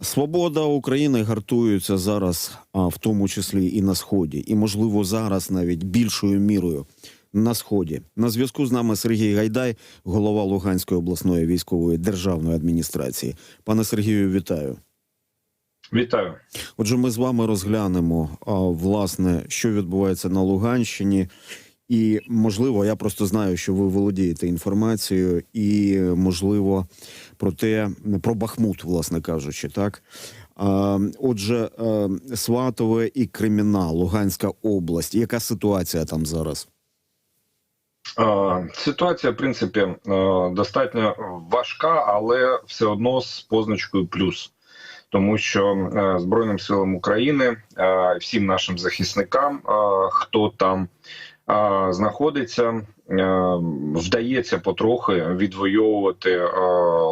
Свобода України гартується зараз, а в тому числі і на сході, і можливо зараз навіть більшою мірою на сході. На зв'язку з нами Сергій Гайдай, голова Луганської обласної військової державної адміністрації. Пане Сергію, вітаю. Вітаю. Отже, ми з вами розглянемо а, власне, що відбувається на Луганщині. І можливо, я просто знаю, що ви володієте інформацією, і можливо про те, про Бахмут, власне кажучи, так. Отже, е, Сватове і Кримінал, Луганська область. Яка ситуація там зараз? Е, Ситуація, в принципі, е, достатньо важка, але все одно з позначкою плюс. Тому що Збройним силам України, всім нашим захисникам, хто там знаходиться, вдається потрохи відвоювати е,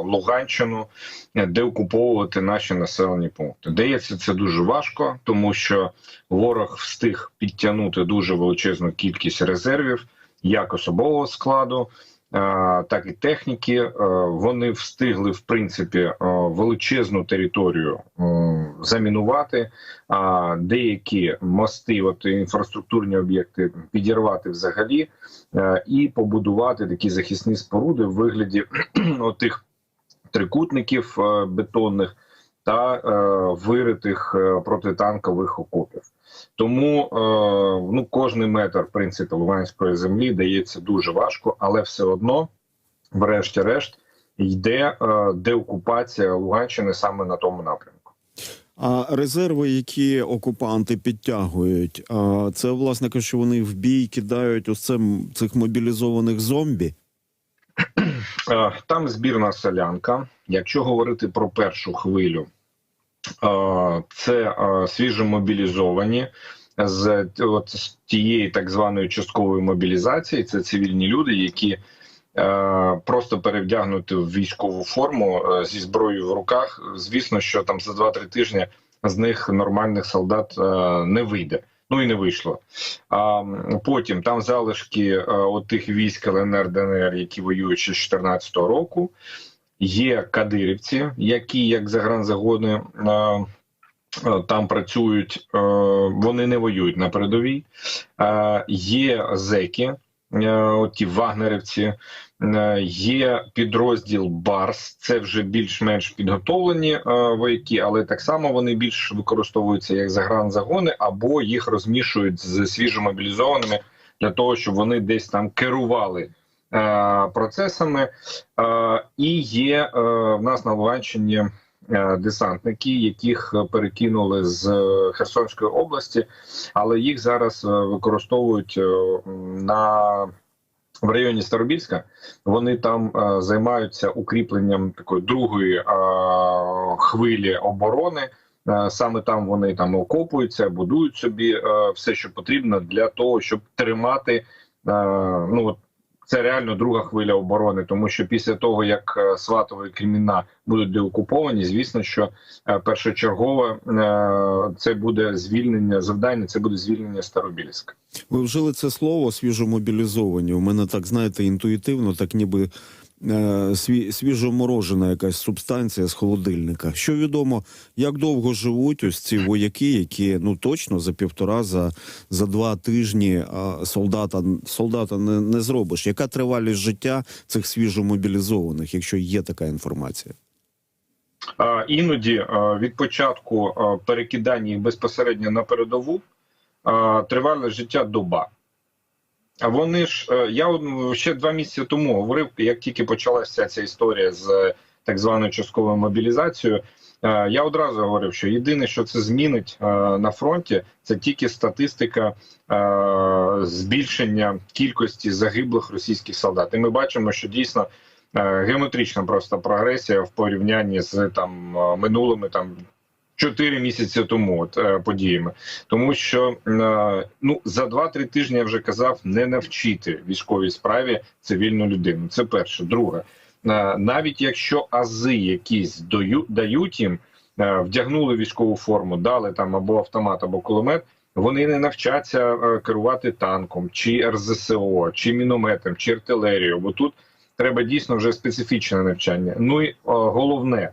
Луганщину, де окуповувати наші населені пункти. Дається це дуже важко, тому що ворог встиг підтягнути дуже величезну кількість резервів, як особового складу. Е, Так і техніки Е, вони встигли в принципі е, величезну територію замінувати, деякі мости, от інфраструктурні об'єкти, підірвати взагалі і побудувати такі захисні споруди в вигляді тих трикутників бетонних та виритих протитанкових окопів. Тому е, ну кожний метр в принципі луганської землі дається дуже важко, але все одно, врешті-решт, йде е, деокупація Луганщини саме на тому напрямку. А резерви, які окупанти підтягують, а це власне кажучи, вони в бій кидають ось це, цих мобілізованих зомбі. Е, Там збірна селянка. Якщо говорити про першу хвилю, це свіжомобілізовані з от з тієї так званої часткової мобілізації. Це цивільні люди, які е, просто перевдягнути в військову форму е, зі зброєю в руках. Звісно, що там за 2-3 тижні з них нормальних солдат е, не вийде. Ну і не вийшло. А потім там залишки от тих військ ЛНР ДНР, які воюють ще з 2014 року. Є кадирівці, які як загранзагони е, е, там працюють, е, вони не воюють на передовій. Є зеки, е, от ті вагнерівці, є підрозділ Барс. Це вже більш-менш підготовлені вояки, але так само вони більш використовуються як загранзагони, або їх розмішують з свіжомобілізованими для того, щоб вони десь там керували процесами. Е, і є е, в нас на Луганщині е, десантники, яких перекинули з е, Херсонської області, але їх зараз е, використовують е, на в районі Старобільська вони там е, займаються укріпленням такої другої е, хвилі оборони. Е, Саме там вони там окопуються, будують собі е, все, що потрібно для того, щоб тримати. Е, ну от це реально друга хвиля оборони, тому що після того як Сватово Сватове і Креміна будуть деокуповані, звісно, що е, першочергове е, це буде звільнення завдання. Це буде звільнення Старобільська. Ви вжили це слово свіжомобілізовані. У мене так знаєте, інтуїтивно, так ніби е, сві, свіжоморожена якась субстанція з холодильника. Що відомо, як довго живуть ось ці вояки, які ну точно за півтора, за, за два тижні а, солдата солдата не, не зробиш. Яка тривалість життя цих свіжомобілізованих, якщо є така інформація? Е, Іноді е, від початку е, перекидання безпосередньо на передову е, тривале життя доба. Вони ж е, я ще два місяці тому говорив, як тільки почалася ця історія з е, так званою частковою мобілізацією. е, Я одразу говорив, що єдине, що це змінить на фронті, це тільки статистика збільшення кількості загиблих російських солдат. І ми бачимо, що дійсно геометрична просто прогресія в порівнянні з там минулими там. Чотири місяці тому от е, подіями, тому що е, ну за 2-3 тижні я вже казав не навчити військовій справі цивільну людину. Це перше. Друге, е, навіть якщо ази якісь даю, дають їм, вдягнули військову форму, дали там або автомат, або кулемет. Вони не навчаться керувати танком, чи РЗСО, чи мінометом, чи артилерією. Бо тут треба дійсно вже специфічне навчання. Ну і головне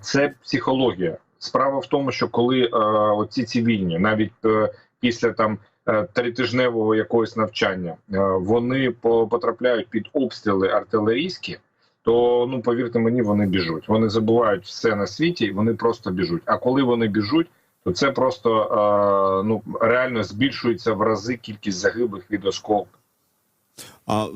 це психологія. Справа в тому, що коли е, оці цивільні, навіть е, після там е, тритижневого якогось навчання, вони по- потрапляють під обстріли артилерійські, то ну повірте мені, вони біжуть. Вони забувають все на світі, і вони просто біжуть. А коли вони біжуть, то це просто ну реально збільшується в рази кількість загиблих від осколку. А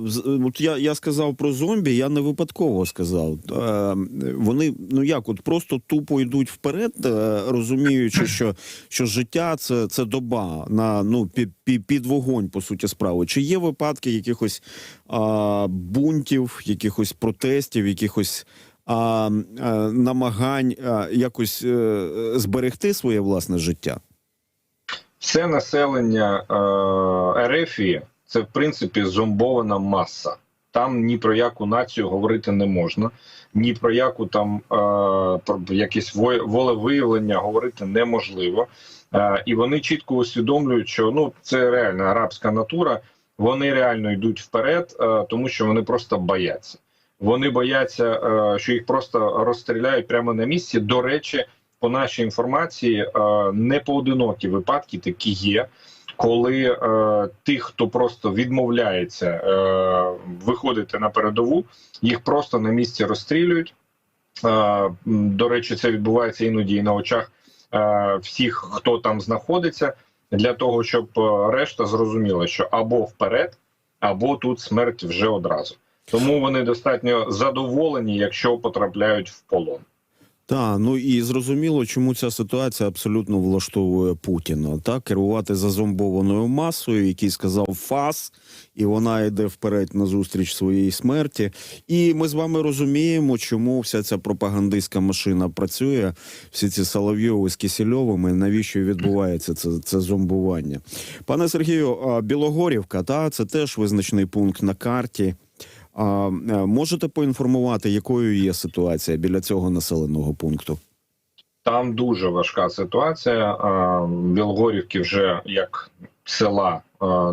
от я, я сказав про зомбі, я не випадково сказав. Е, вони ну як, от просто тупо йдуть вперед, е, розуміючи, що, що життя це, це доба на ну під, під, вогонь, по суті, справи. Чи є випадки якихось а, бунтів, якихось протестів, якихось а, а, намагань а, якось е, зберегти своє власне життя? Все населення е, Ерефії це в принципі зомбована маса. Там ні про яку націю говорити не можна, ні про яку там е, про якесь во- волевиявлення говорити неможливо. Е, і вони чітко усвідомлюють, що ну це реальна арабська натура. Вони реально йдуть вперед, е, тому що вони просто бояться. Вони бояться, е, що їх просто розстріляють прямо на місці. До речі, по нашій інформації, е, не поодинокі випадки такі є, коли е, тих, хто просто відмовляється е, виходити на передову, їх просто на місці розстрілюють. Е, до речі, це відбувається іноді і на очах е, всіх, хто там знаходиться, для того, щоб е, решта зрозуміла, що або вперед, або тут смерть вже одразу. Тому вони достатньо задоволені, якщо потрапляють в полон. Так, ну і зрозуміло, чому ця ситуація абсолютно влаштовує Путіна. Так, керувати зазомбованою масою, який сказав фас, і вона йде вперед назустріч своїй смерті. І ми з вами розуміємо, чому вся ця пропагандистська машина працює, всі ці Соловйови з Кисельовими, навіщо відбувається це, це зомбування. Пане Сергію, Білогорівка, та це теж визначний пункт на карті. А е, можете поінформувати, якою є ситуація біля цього населеного пункту? Там дуже важка ситуація. Білгорівки вже як села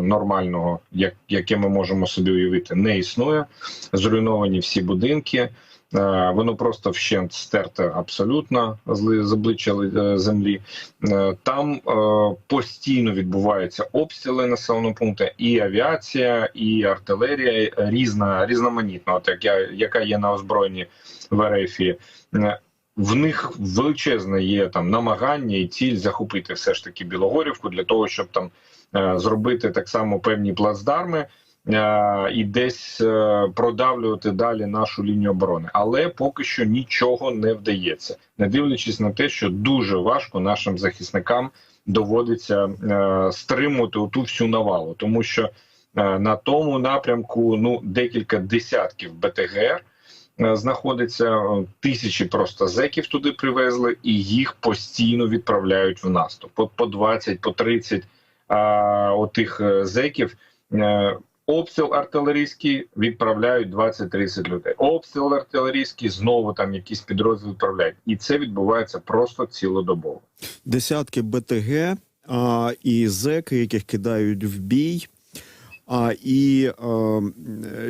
нормального, як, яке ми можемо собі уявити, не існує. Зруйновані всі будинки. Е, Воно просто вщент стерте абсолютно з обличчя е, землі. Е, Там постійно відбуваються обстріли населеного пункту, і авіація, і артилерія різна, різноманітна, от як я, яка є на озброєнні в. Е, в них величезне є там намагання і ціль захопити все ж таки Білогорівку для того, щоб там зробити так само певні плацдарми і десь е, продавлювати далі нашу лінію оборони. Але поки що нічого не вдається, не дивлячись на те, що дуже важко нашим захисникам доводиться е, стримувати ту всю навалу, тому що е, на тому напрямку ну декілька десятків БТГР е, знаходиться е, тисячі просто зеків туди привезли, і їх постійно відправляють в наступ. По, по 20, по 30 а, отих е, зеків. Е, Обстріл артилерійський відправляють 20-30 людей. Обстріл артилерійський знову там якісь підрозділи відправляють, і це відбувається просто цілодобово. Десятки БТГ а, і зеки, яких кидають в бій. А і а,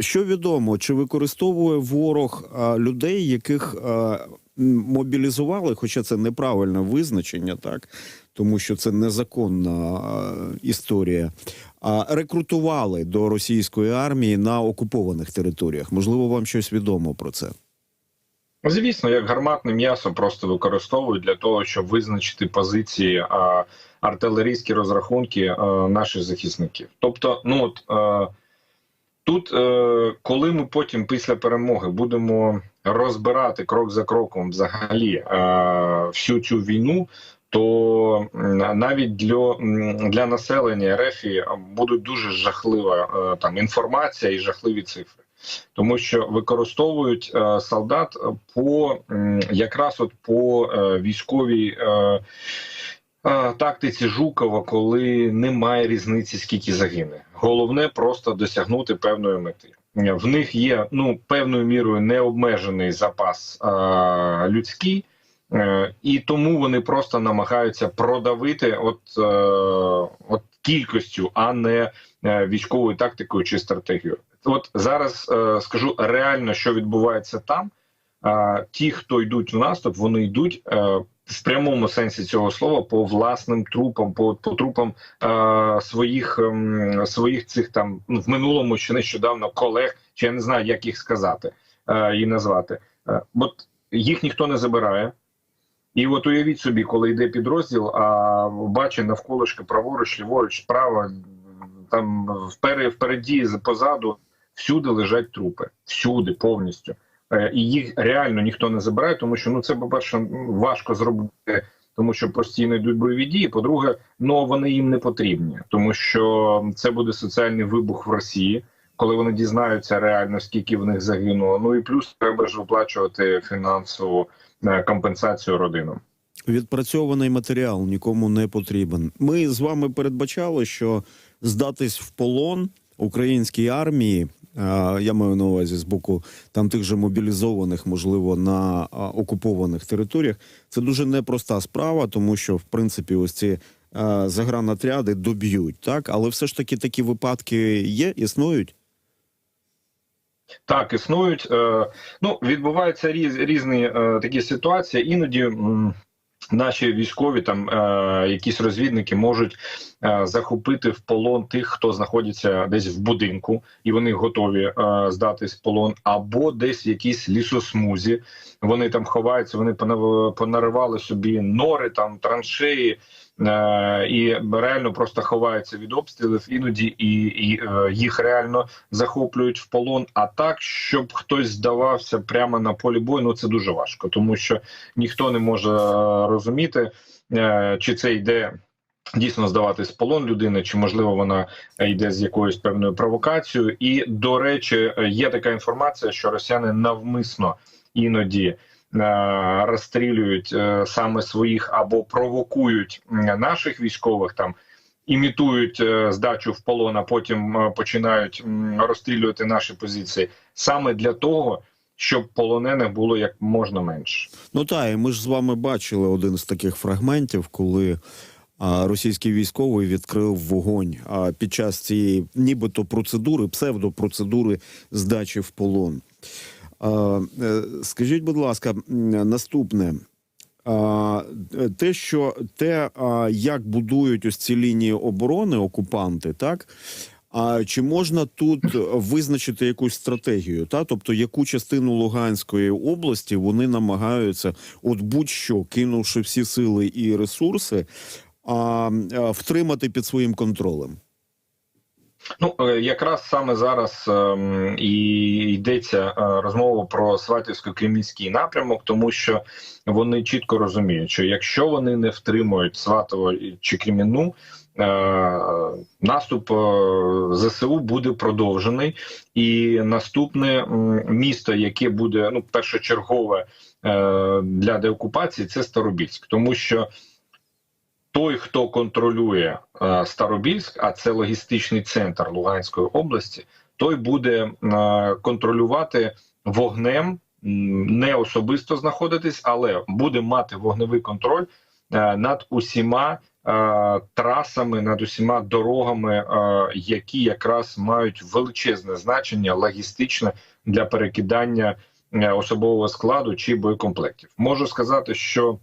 що відомо, чи використовує ворог а, людей, яких а, мобілізували, хоча це неправильне визначення, так тому що це незаконна а, історія. А рекрутували до російської армії на окупованих територіях. Можливо, вам щось відомо про це. Звісно, як гарматне м'ясо просто використовують для того, щоб визначити позиції а, артилерійські розрахунки а, наших захисників. Тобто, ну от а, тут, е, коли ми потім після перемоги будемо розбирати крок за кроком взагалі е, всю цю війну. То навіть для, для населення РФ будуть дуже жахлива е, там інформація і жахливі цифри тому що використовують е, солдат по якраз от по е, військовій тактиці Жукова, коли немає різниці, скільки загине. Головне просто досягнути певної мети. В них є ну певною мірою необмежений запас е, людський. Е, І тому вони просто намагаються продавити от, е, от кількістю, а не е, військовою тактикою чи стратегією. От зараз скажу реально, що відбувається там. ті, хто йдуть в наступ, вони йдуть в прямому сенсі цього слова по власним трупам, по, по трупам своїх ем, своїх цих там ну, в минулому ще нещодавно колег, чи я не знаю, як їх сказати і назвати. От їх ніхто не забирає. І от уявіть собі, коли йде підрозділ, а бачить навколишки праворуч, ліворуч, справа, там вперед, впереді, позаду, всюди лежать трупи, всюди повністю. Е, І їх реально ніхто не забирає, тому що ну це, по-перше, важко зробити, тому що постійно йдуть бойові дії. По-друге, ну вони їм не потрібні, тому що це буде соціальний вибух в Росії, коли вони дізнаються реально, скільки в них загинуло. Ну і плюс треба ж виплачувати фінансову е, компенсацію родинам. Відпрацьований матеріал нікому не потрібен. Ми з вами передбачали, що здатись в полон українській армії, я маю на увазі з боку там тих же мобілізованих, можливо, на окупованих територіях. Це дуже непроста справа, тому що в принципі ось ці а, загранатряди доб'ють, так але все ж таки такі випадки є, існують. Так, існують. Е, ну, відбуваються різ, різні е, такі ситуації. Іноді наші військові, там е, якісь розвідники можуть захопити в полон тих, хто знаходиться десь в будинку, і вони готові здатись в полон, або десь в якійсь лісосмузі. Вони там ховаються, вони понаривали собі нори, там траншеї. Е, і реально просто ховаються від обстрілів іноді, і, і е, їх реально захоплюють в полон. А так, щоб хтось здавався прямо на полі бою, ну це дуже важко, тому що ніхто не може е, розуміти, чи це йде. Дійсно здаватись полон людини, чи можливо вона йде з якоюсь певною провокацією. І до речі, є така інформація, що росіяни навмисно іноді розстрілюють е, саме своїх або провокують наших військових там. Імітують е, здачу в полон, а потім е, починають розстрілювати наші позиції саме для того, щоб полонених було як можна менше. Ну так, і ми ж з вами бачили один з таких фрагментів, коли російський військовий відкрив вогонь під час цієї нібито процедури, псевдопроцедури здачі в полон. Е, скажіть, будь ласка, наступне. Те, що те, як будують ось ці лінії оборони окупанти, так а чи можна тут визначити якусь стратегію? Та тобто, яку частину Луганської області вони намагаються, от будь-що кинувши всі сили і ресурси, а втримати під своїм контролем? Ну е, якраз саме зараз ем, і йдеться е, розмова про Сватівсько-Кремлівський напрямок, тому що вони чітко розуміють, що якщо вони не втримують Сватово чи Креміну, е, наступ ЗСУ буде продовжений, і наступне місто, яке буде ну першочергове для деокупації, це Старобільськ, тому що той, хто контролює е, Старобільськ, а це логістичний центр Луганської області, той буде е, контролювати вогнем, не особисто знаходитись, але буде мати вогневий контроль е, над усіма трасами, над усіма дорогами, які якраз мають величезне значення логістичне для перекидання особового складу чи боєкомплектів. Можу сказати, що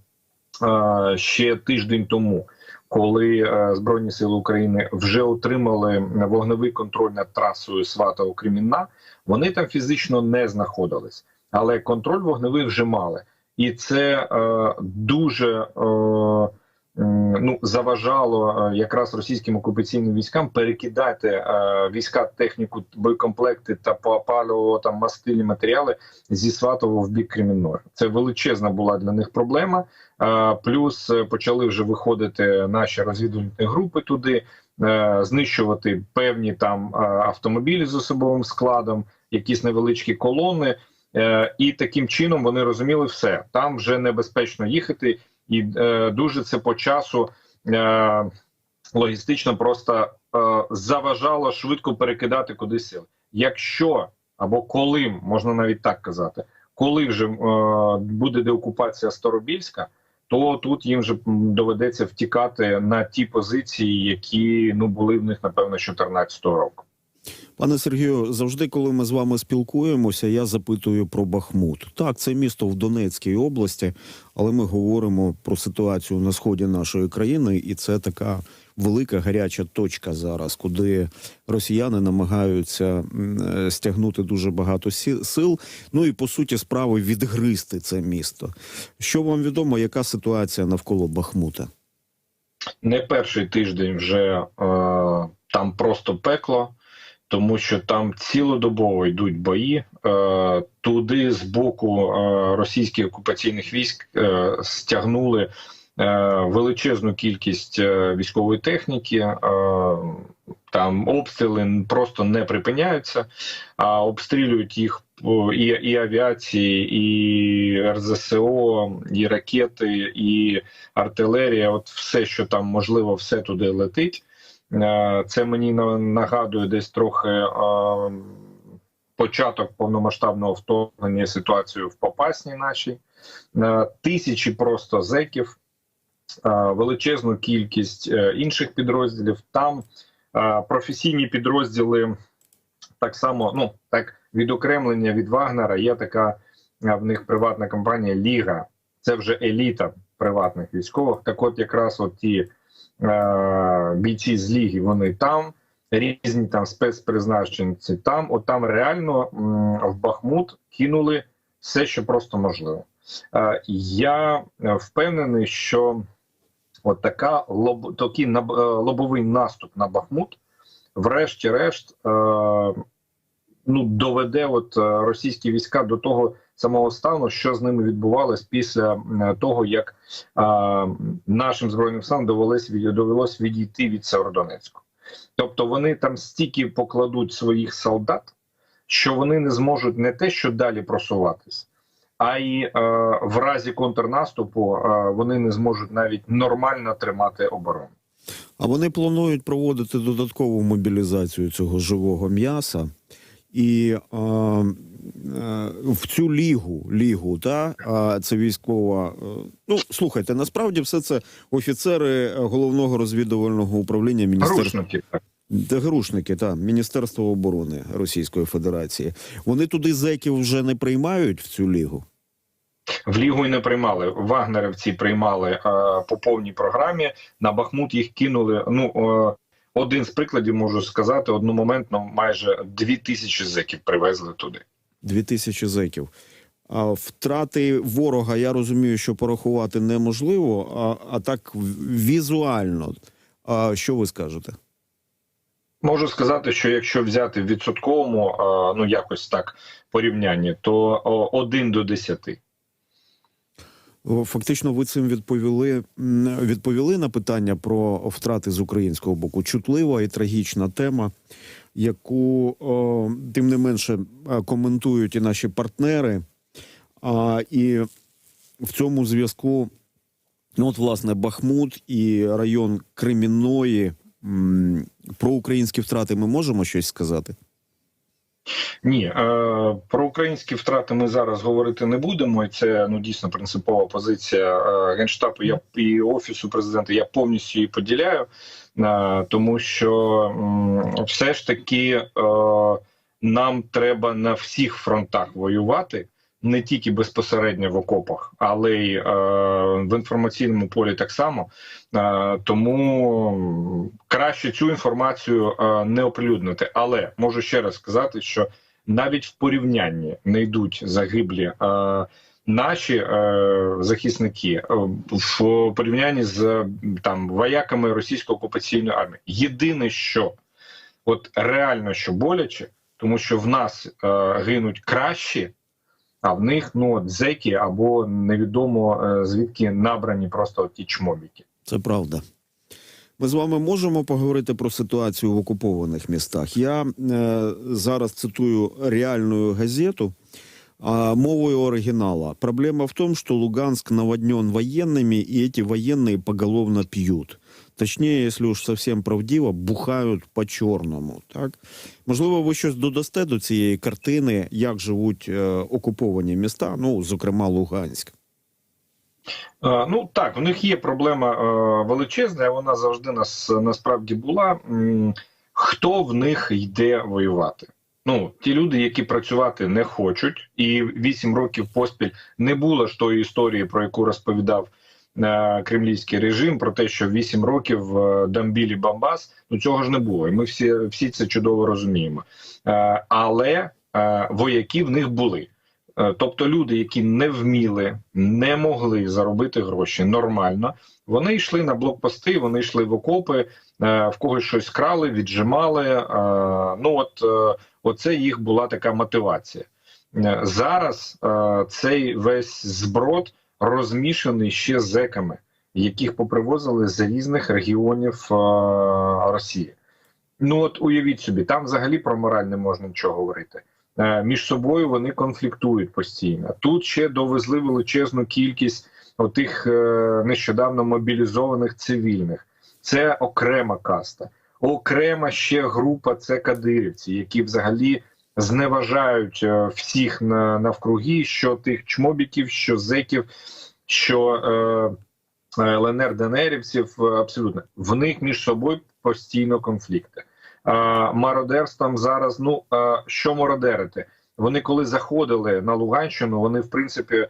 ще тиждень тому, коли е, Збройні Сили України вже отримали вогневий контроль над трасою Сватово Кремінна, вони там фізично не знаходились, але контроль вогневий вже мали, і це е, дуже е, ну заважало е, якраз російським окупаційним військам перекидати е, війська, техніку, боєкомплекти та па- паливо там мастильні матеріали зі Сватово в бік Кремінної. Це величезна була для них проблема. Плюс е, почали вже виходити наші розвідувальні групи туди, е, знищувати певні там е, автомобілі з особовим складом, якісь невеличкі колони. І таким чином вони розуміли все. Там вже небезпечно їхати, і дуже це по часу логістично просто заважало швидко перекидати кудись сили. Якщо або коли можна навіть так казати, коли вже буде деокупація Старобільська, то тут їм вже доведеться втікати на ті позиції, які ну були в них напевно з 14 року. Пане Сергію, завжди, коли ми з вами спілкуємося, я запитую про Бахмут. Так, це місто в Донецькій області, але ми говоримо про ситуацію на сході нашої країни, і це така велика гаряча точка зараз, куди росіяни намагаються е, стягнути дуже багато сил. Ну і по суті справи відгризти це місто. Що вам відомо, яка ситуація навколо Бахмута? Не перший тиждень вже е, там просто пекло, тому що там цілодобово йдуть бої. Е, туди з боку е, російських окупаційних військ е, стягнули величезну кількість е, військової техніки. Е, там обстріли просто не припиняються, а обстрілюють їх і, і авіації, і РЗСО, і ракети, і артилерія. От все, що там можливо, все туди летить. Е, Це мені на- нагадує десь трохи е, початок повномасштабного вторгнення ситуацію в Попасній нашій. Е, Тисячі просто зеків, е, величезну кількість е, інших підрозділів. Там е, професійні підрозділи так само, ну так відокремлення від Вагнера. Є така е, в них приватна компанія Ліга. Це вже еліта приватних військових. Так, от якраз от ті е, бійці з ліги, вони там. Різні там спецпризначенці там, от там реально в Бахмут кинули все, що просто можливо. Е, я е, впевнений, що от така лоб, такий е, лобовий наступ на Бахмут, врешті-решт, е, ну доведе от е, російські війська до того самого стану, що з ними відбувалось після е, того, як е, нашим збройним силам довелось довелось відійти від Северодонецьку. Тобто вони там стільки покладуть своїх солдат, що вони не зможуть не те, що далі просуватись, а й е, в разі контрнаступу е, вони не зможуть навіть нормально тримати оборону. А вони планують проводити додаткову мобілізацію цього живого м'яса. І а, е, в цю лігу, лігу, та а, це військова. е, Ну слухайте, насправді все це офіцери головного розвідувального управління міністерства Грушники так. Грушники, та Міністерства оборони Російської Федерації. Вони туди зеків вже не приймають в цю лігу. В лігу й не приймали. Вагнерівці приймали е, по повній програмі. На Бахмут їх кинули. Ну е, один з прикладів можу сказати: одномоментно майже дві тисячі зеків привезли туди. Дві тисячі зеків. А втрати ворога, я розумію, що порахувати неможливо, а, а так візуально. А що ви скажете? Можу сказати, що якщо взяти в відсотковому, ну якось так порівнянні, то один до десяти. Фактично, ви цим відповіли відповіли на питання про втрати з українського боку. Чутлива і трагічна тема, яку тим не менше коментують і наші партнери. І в цьому зв'язку, ну от власне Бахмут і район Кремінної. Про українські втрати ми можемо щось сказати? Ні, е, про українські втрати ми зараз говорити не будемо, це ну дійсно принципова позиція е, генштабу. Я і офісу президента. Я повністю її поділяю, е, тому що все ж таки нам треба на всіх фронтах воювати. Не тільки безпосередньо в окопах, але й е, в інформаційному полі так само. Е, тому краще цю інформацію е, не оприлюднити. Але можу ще раз сказати, що навіть в порівнянні не йдуть загиблі е, наші е, захисники е, в порівнянні з там вояками російської окупаційної армії. Єдине, що от реально що боляче, тому що в нас е, гинуть кращі. А в них ну дзеки зеки або невідомо е, звідки набрані просто ті чмобіки. Це правда. Ми з вами можемо поговорити про ситуацію в окупованих містах. Я е, зараз цитую реальну газету а, мовою оригинала. Проблема в том, что Луганск наводнен военными, и эти военные поголовно пьют. Точніше, если уж совсем правдиво, бухають по-чорному. Так? Можливо, ви щось додасте до цієї картини, як живуть е, окуповані міста, ну, зокрема, Луганськ. Е, Ну так, у них є проблема е, величезна. Вона завжди нас насправді була. М, хто в них йде воювати? Ну, ті люди, які працювати не хочуть, і вісім років поспіль не було ж тої історії, про яку розповідав е, кремлівський режим, про те, що вісім років е, Дамбілі Бамбас, ну цього ж не було. І ми всі, всі це чудово розуміємо. Е, але е, вояки в них були. Е, Тобто люди, які не вміли, не могли заробити гроші нормально, вони йшли на блокпости, вони йшли в окопи, е, в когось щось крали, віджимали. е, Ну от оце їх була така мотивація. Е, Зараз е, цей весь зброд розмішаний ще зеками, яких попривозили з різних регіонів е, Росії. Ну от уявіть собі, там взагалі про мораль не можна нічого говорити. Е, Між собою вони конфліктують постійно. Тут ще довезли величезну кількість отих е, нещодавно мобілізованих цивільних. Це окрема каста, окрема ще група це кадирівці, які взагалі зневажають е, всіх на, навкруги, що тих чмобіків, що зеків, що е, е, ЛНР ДНРівців, е, абсолютно в них між собою постійно конфлікти. Мародерством зараз. Ну що мародерити? Вони коли заходили на Луганщину, вони в принципі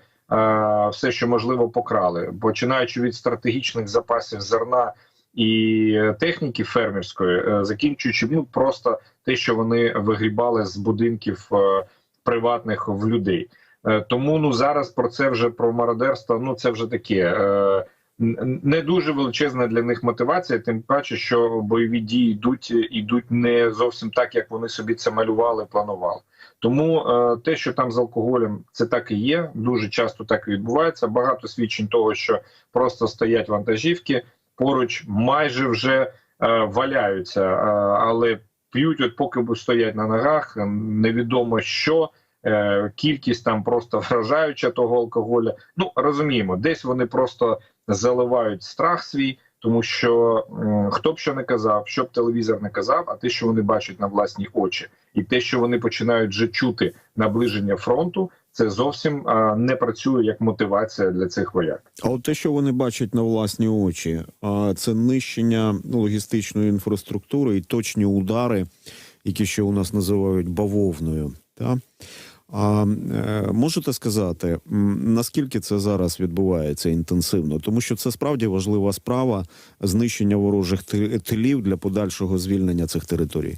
все, що можливо, покрали, починаючи від стратегічних запасів зерна і техніки фермерської, е, закінчуючи ну просто те, що вони вигрібали з будинків е, приватних в людей. Е, Тому ну зараз про це вже про мародерство. Ну це вже таке. Не дуже величезна для них мотивація, тим паче, що бойові дії йдуть йдуть не зовсім так, як вони собі це малювали, планували. Тому те, що там з алкоголем, це так і є. Дуже часто так і відбувається. Багато свідчень того, що просто стоять вантажівки поруч, майже вже е, валяються, е, але п'ють, от поки стоять на ногах, невідомо що. е, Кількість там просто вражаюча того алкоголя. Ну розуміємо, десь вони просто заливають страх свій, тому що хто б що не казав, що б телевізор не казав, а те, що вони бачать на власні очі, і те, що вони починають вже чути наближення фронту, це зовсім не працює як мотивація для цих вояк. А от те, що вони бачать на власні очі, а це нищення логістичної інфраструктури і точні удари, які ще у нас називають бавовною. Та? А е, можете сказати, наскільки це зараз відбувається інтенсивно? Тому що це справді важлива справа знищення ворожих тилів для подальшого звільнення цих територій.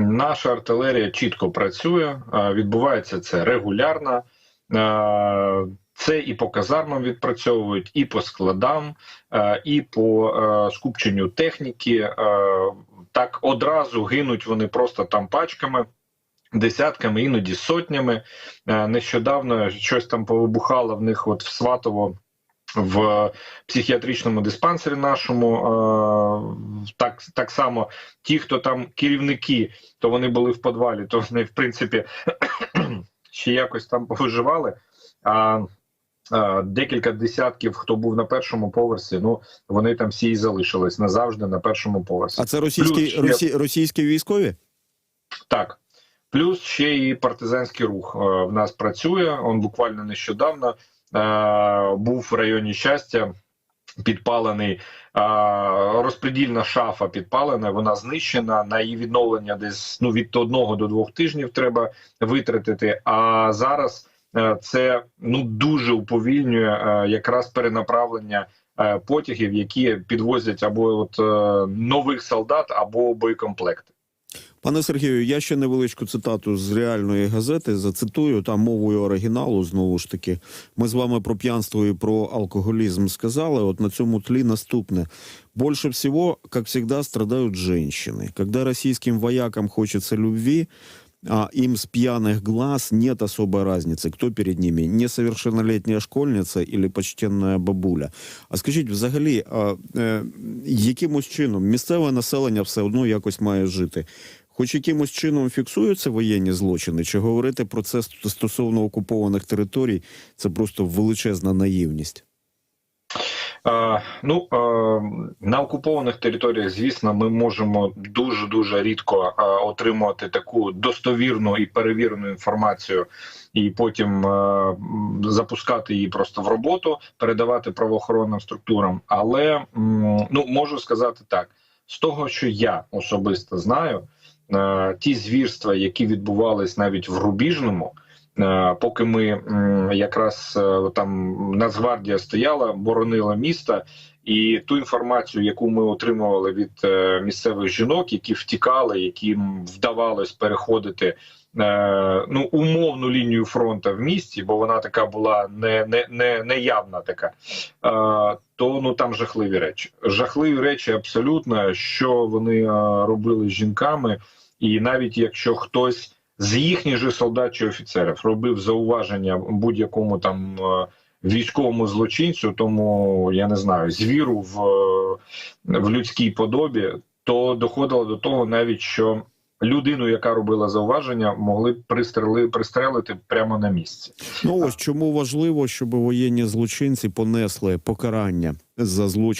Наша артилерія чітко працює, відбувається це регулярно. Це і по казармам відпрацьовують, і по складам, і по скупченню техніки. Так одразу гинуть вони просто там пачками, десятками, іноді сотнями. Нещодавно щось там повибухало в них, от в Сватово. В психіатричному диспансері нашому е, так так само ті, хто там керівники, то вони були в підвалі, то вони в принципі ще якось там повиживали. А е, декілька десятків, хто був на першому поверсі, ну вони там всі і залишились назавжди на першому поверсі. А це російські, Плюс росі, російські військові? Так. Плюс ще і партизанський рух е, в нас працює. Он буквально нещодавно був в районі щастя. Підпалений е, розпредільна шафа підпалена, вона знищена. На її відновлення десь ну від одного до двох тижнів треба витратити. А зараз е, це ну дуже уповільнює е, якраз перенаправлення е, потягів, які підвозять або от е, нових солдат, або боєкомплекти. Пане Сергію, я ще невеличку цитату з реальної газети зацитую там мовою оригіналу. Знову ж таки, ми з вами про п'янство і про алкоголізм сказали. От на цьому тлі наступне. Больше всего, как всегда, страдают женщины. Когда российским воякам хочется любви, а им с пьяных глаз нет особой разницы, кто перед ними, несовершеннолетняя школьниця или почтенна бабуля. А скажіть, взагалі, а, е, якимось чином місцеве населення все одно якось має жити? Хоч якимось чином фіксуються воєнні злочини, чи говорити про це стосовно окупованих територій, це просто величезна наївність. Е, ну е, на окупованих територіях, звісно, ми можемо дуже дуже рідко е, отримувати таку достовірну і перевірену інформацію, і потім е, запускати її просто в роботу, передавати правоохоронним структурам. Але м, ну можу сказати так: з того, що я особисто знаю, ті звірства, які відбувались навіть в Рубіжному, е, поки ми якраз е, там Нацгвардія стояла, боронила місто, і ту інформацію, яку ми отримували від е, місцевих жінок, які втікали, яким вдавалось переходити е, ну умовну лінію фронту в місті, бо вона така була не, не, не, не явна така. То ну там жахливі речі. Жахливі речі абсолютно, що вони робили з жінками, і навіть якщо хтось з їхніх же солдат чи офіцерів робив зауваження будь-якому там військовому злочинцю, тому я не знаю, звіру в, в людській подобі, то доходило до того, навіть що людину, яка робила зауваження, могли пристрели пристрелити прямо на місці. Ну ось чому важливо, щоб воєнні злочинці понесли покарання за злочин.